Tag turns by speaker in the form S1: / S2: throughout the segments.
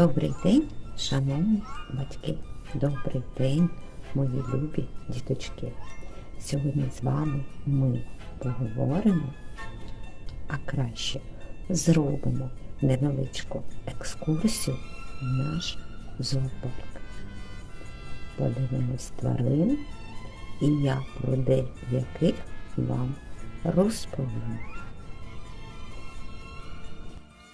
S1: Добрий день, шановні батьки. Добрий день, мої любі діточки. Сьогодні з вами ми поговоримо, а краще зробимо невеличку екскурсію в наш зоопарк. Подивимось тварин, і я про деяких вам розповім.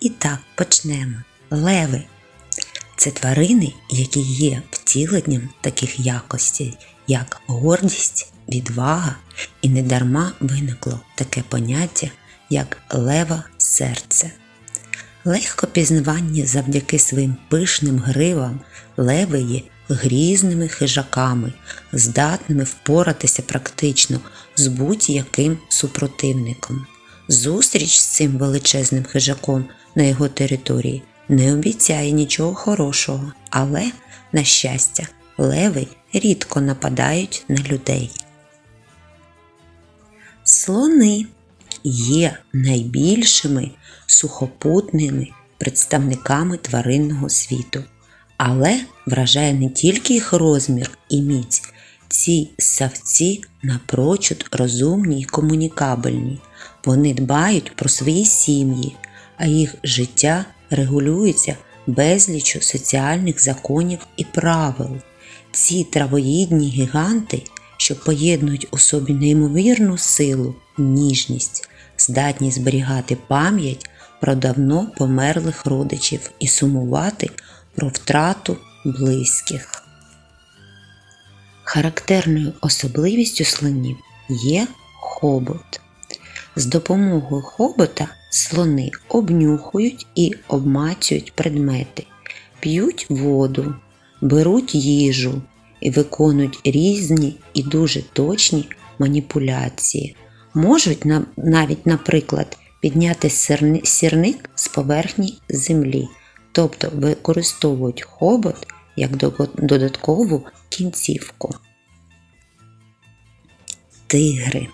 S1: І так почнемо. Леви це тварини, які є втіленням таких якостей, як гордість, відвага, і недарма виникло таке поняття, як лева серце. Легко пізнаванні завдяки своїм пишним гривам леви є грізними хижаками, здатними впоратися практично з будь-яким супротивником. Зустріч з цим величезним хижаком на його території не обіцяє нічого хорошого, але, на щастя, леви рідко нападають на людей. Слони є найбільшими сухопутними представниками тваринного світу, але вражає не тільки їх розмір і міць, ці савці напрочуд розумні й комунікабельні. Вони дбають про свої сім'ї, а їх життя регулюється безлічу соціальних законів і правил. Ці травоїдні гіганти, що поєднують у собі неймовірну силу, ніжність, здатні зберігати пам'ять про давно померлих родичів і сумувати про втрату близьких. Характерною особливістю слонів є хобот. З допомогою хобота слони обнюхують і обмацюють предмети, п'ють воду, беруть їжу і виконують різні і дуже точні маніпуляції. Можуть навіть, наприклад, підняти сірник з поверхні землі, тобто використовують хобот як додаткову кінцівку. Тигри.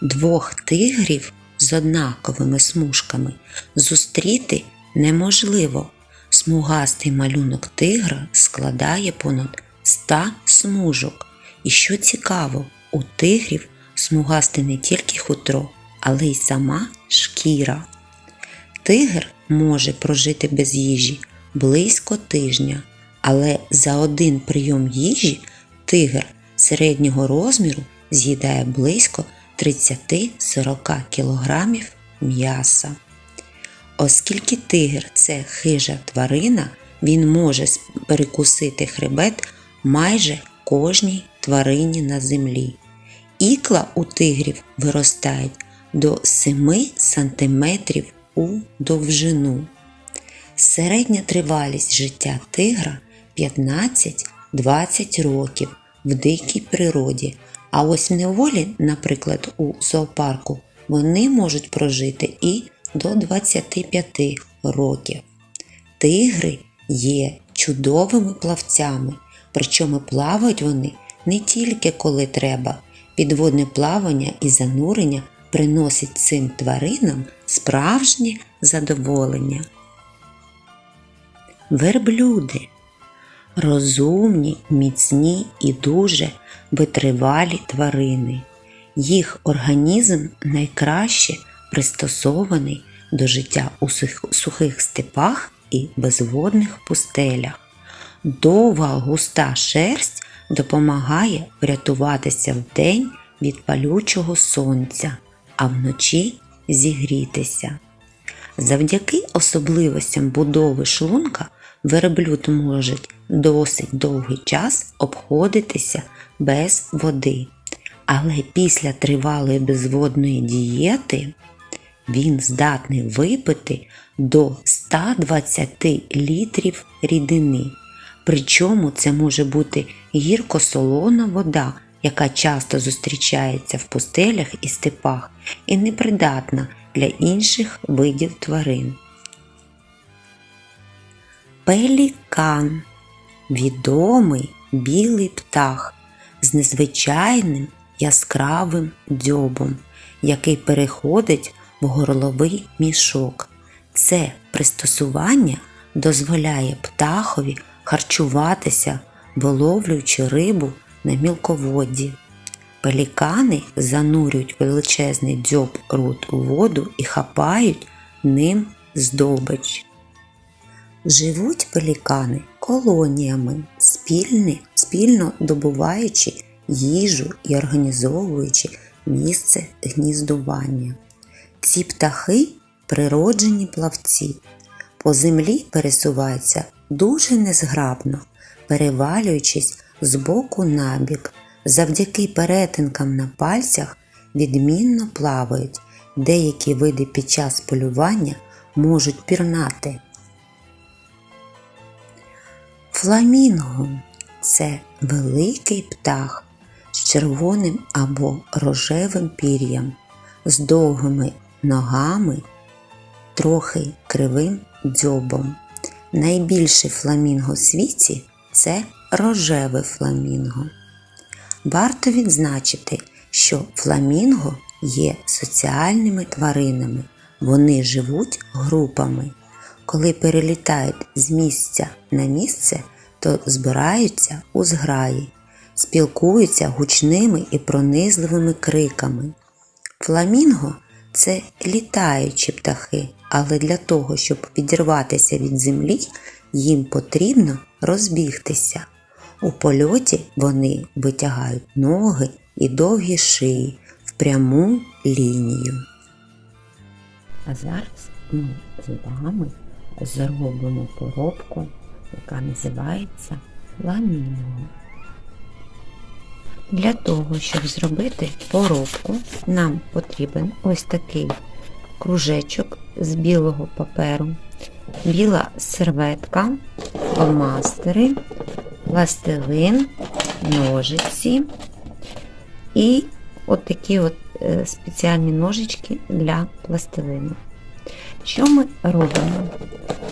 S1: Двох тигрів з однаковими смужками зустріти неможливо. Смугастий малюнок тигра складає понад 100 смужок. І що цікаво, у тигрів смугасте не тільки хутро, але й сама шкіра. Тигр може прожити без їжі близько тижня, але за один прийом їжі тигр середнього розміру з'їдає близько 30-40 кг м'яса. Оскільки тигр це хижа тварина, він може перекусити хребет майже кожній тварині на землі. Ікла у тигрів виростають до 7 см у довжину. Середня тривалість життя тигра 15-20 років в дикій природі, а ось неволі, наприклад, у зоопарку, вони можуть прожити і до 25 років. Тигри є чудовими плавцями, причому плавають вони не тільки коли треба. Підводне плавання і занурення приносить цим тваринам справжнє задоволення. Верблюди розумні, міцні і дуже витривалі тварини. Їх організм найкраще пристосований до життя у сухих- степах і безводних пустелях. Довга густа шерсть допомагає врятуватися вдень від палючого сонця, а вночі зігрітися. Завдяки особливостям будови шлунка верблюд може досить довгий час обходитися без води. Але після тривалої безводної дієти він здатний випити до 120 літрів рідини. Причому це може бути гірко-солона вода, яка часто зустрічається в пустелях і степах і непридатна для інших видів тварин. Пелікан відомий білий птах з незвичайним яскравим дзьобом, який переходить в горловий мішок. Це пристосування дозволяє птахові харчуватися, виловлюючи рибу на мілководді. Пелікани занурюють величезний дзьоб рут у воду і хапають ним здобич. Живуть пелікани колоніями, спільні, спільно добуваючи їжу і організовуючи місце гніздування. Ці птахи природжені плавці. По землі пересуваються дуже незграбно, перевалюючись з боку на бік. Завдяки перетинкам на пальцях відмінно плавають. Деякі види під час полювання можуть пірнати. Фламінго це великий птах з червоним або рожевим пір'ям, з довгими ногами, трохи кривим дзьобом. Найбільший фламінго в світі це рожеве фламінго. Варто відзначити, що фламінго є соціальними тваринами, вони живуть групами. Коли перелітають з місця на місце, то збираються у зграї, спілкуються гучними і пронизливими криками. Фламінго це літаючі птахи, але для того, щоб підірватися від землі, їм потрібно розбігтися. У польоті вони витягають ноги і довгі шиї в пряму лінію. А зараз ми з вами зробимо поробку, яка називається ламінго. Для того, щоб зробити поробку, нам потрібен ось такий кружечок з білого паперу, біла серветка, фломастери, пластилин, ножиці і от такі от е, спеціальні ножички для пластилину. Що ми робимо?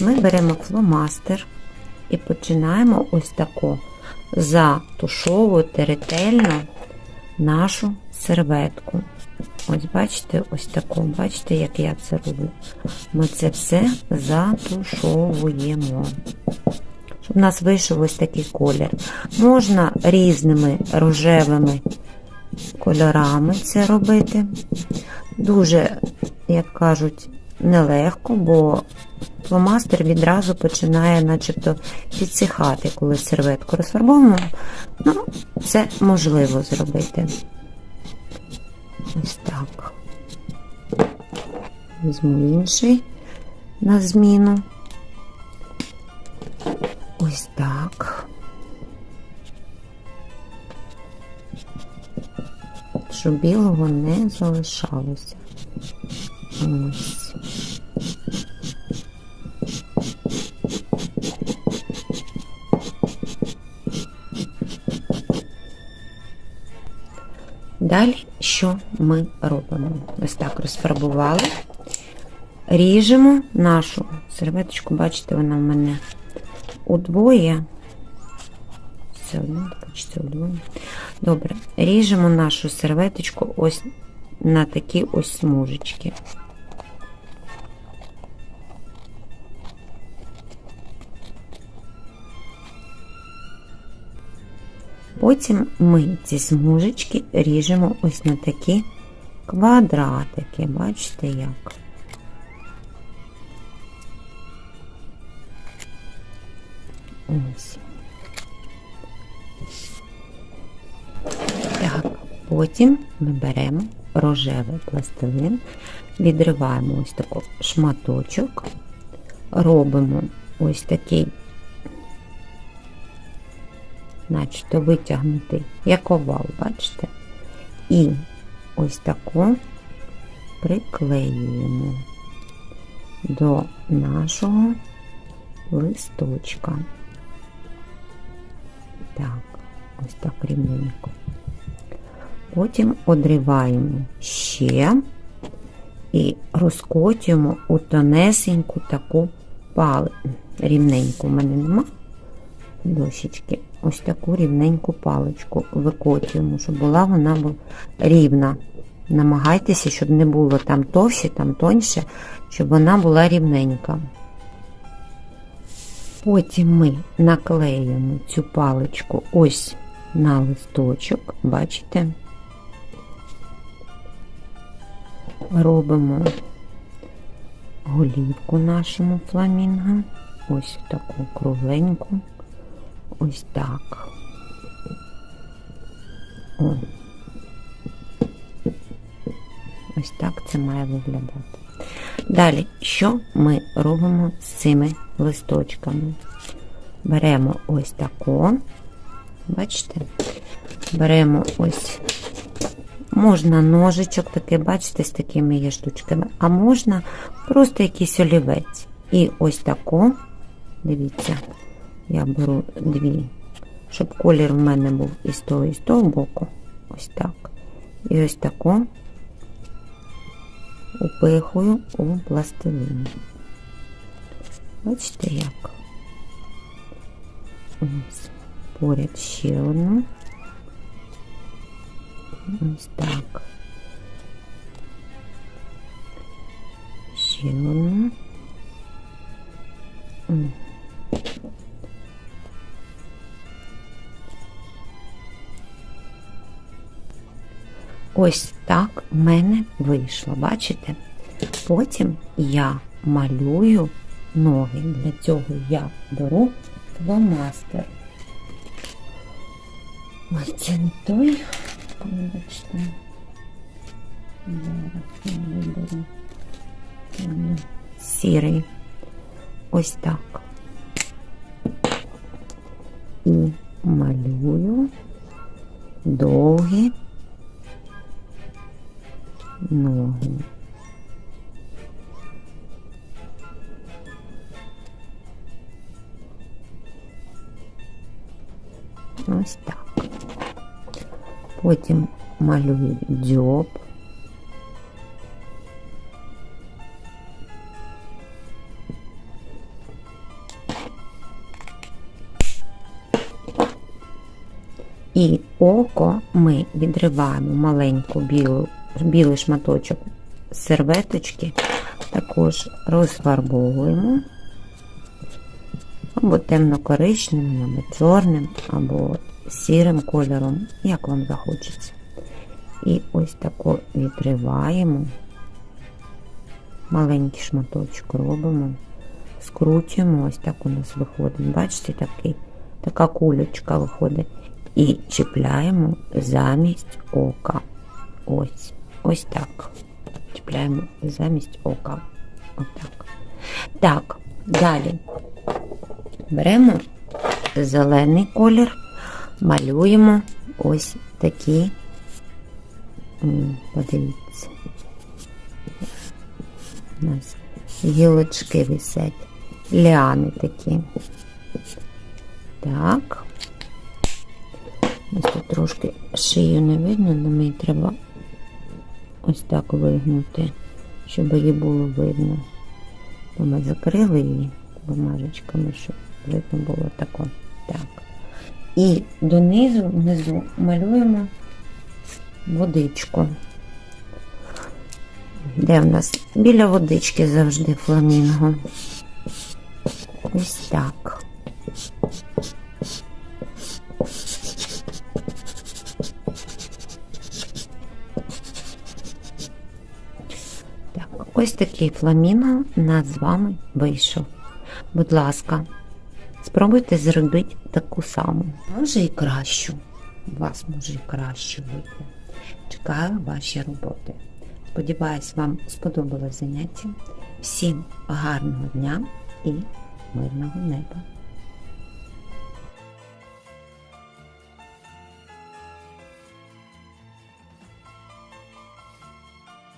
S1: Ми беремо фломастер і починаємо ось тако затушовувати ретельно нашу серветку. Ось бачите, ось таку, бачите, як я це роблю. Ми це все затушовуємо. Щоб у нас вийшов ось такий колір. Можна різними рожевими кольорами це робити. Дуже, як кажуть, нелегко, бо фломастер відразу починає начебто підсихати, коли серветку розфарбовуємо. Ну, це можливо зробити. Ось так. Візьму інший на зміну. Ось так. Щоб білого не залишалося. Ось. Далі що ми робимо? Ось так розфарбували, ріжемо нашу серветочку, бачите, вона в мене удвоє. Це одно, це удвоє. Добре, ріжемо нашу серветочку ось на такі ось смужечки. Потім ми ці смужечки ріжемо ось на такі квадратики, бачите як. Ось. Так, потім ми беремо рожевий пластилин, відриваємо ось такий шматочок, робимо ось такий начебто витягнутий, як овал, бачите? І ось таку приклеюємо до нашого листочка. Так, ось так рівненько. Потім одриваємо ще і розкотюємо у тонесеньку таку пали. Рівненьку в мене нема дощечки ось таку рівненьку паличку викотуємо, щоб була вона рівна. Намагайтеся, щоб не було там товще, там тоньше, щоб вона була рівненька. Потім ми наклеїмо цю паличку ось на листочок, бачите? Робимо голівку нашому фламінго. Ось таку кругленьку. Ось так. О. Ось так це має виглядати. Далі, що ми робимо з цими листочками? Беремо ось тако, бачите? Беремо ось, можна ножичок такий, бачите, з такими є штучками, а можна просто якийсь олівець. І ось тако, дивіться, я беру дві, щоб колір в мене був і з того, і з того боку. Ось так. І ось тако упихую у пластилин. Бачите як? Ось поряд ще одну. Ось так. Ще одну. Ось так в мене вийшло, бачите? Потім я малюю ноги. Для цього я беру фломастер. Ой, це не той. Вибачте. Зараз я виберу. Сірий. Ось так. І малюю довгі ноги. Ось так. Потім малюю дзьоб. І око ми відриваємо маленьку білу, білий шматочок серветочки, також розфарбовуємо або темно-коричневим, або чорним, або сірим кольором, як вам захочеться. І ось тако відриваємо, маленький шматочок робимо, скручуємо, ось так у нас виходить. Бачите, такий, така кулечка виходить. І чіпляємо замість ока. Ось, ось так. Чіпляємо замість ока. Отак. Так, далі беремо зелений колір, малюємо ось такі, подивіться, у нас гілочки висять, ліани такі. Так. Ось тут трошки шию не видно, але мені треба ось так вигнути, щоб її було видно. Бо ми закрили її бумажечками, щоб видно було тако. Так. І донизу, внизу малюємо водичку. Де в нас? Біля водички завжди фламінго. Ось так. Ось такий фламінго над з вами вийшов. Будь ласка, спробуйте зробити таку саму. Може і кращу. У вас може і краще вийти. Чекаю ваші роботи. Сподіваюсь, вам сподобалось заняття. Всім гарного дня і мирного неба!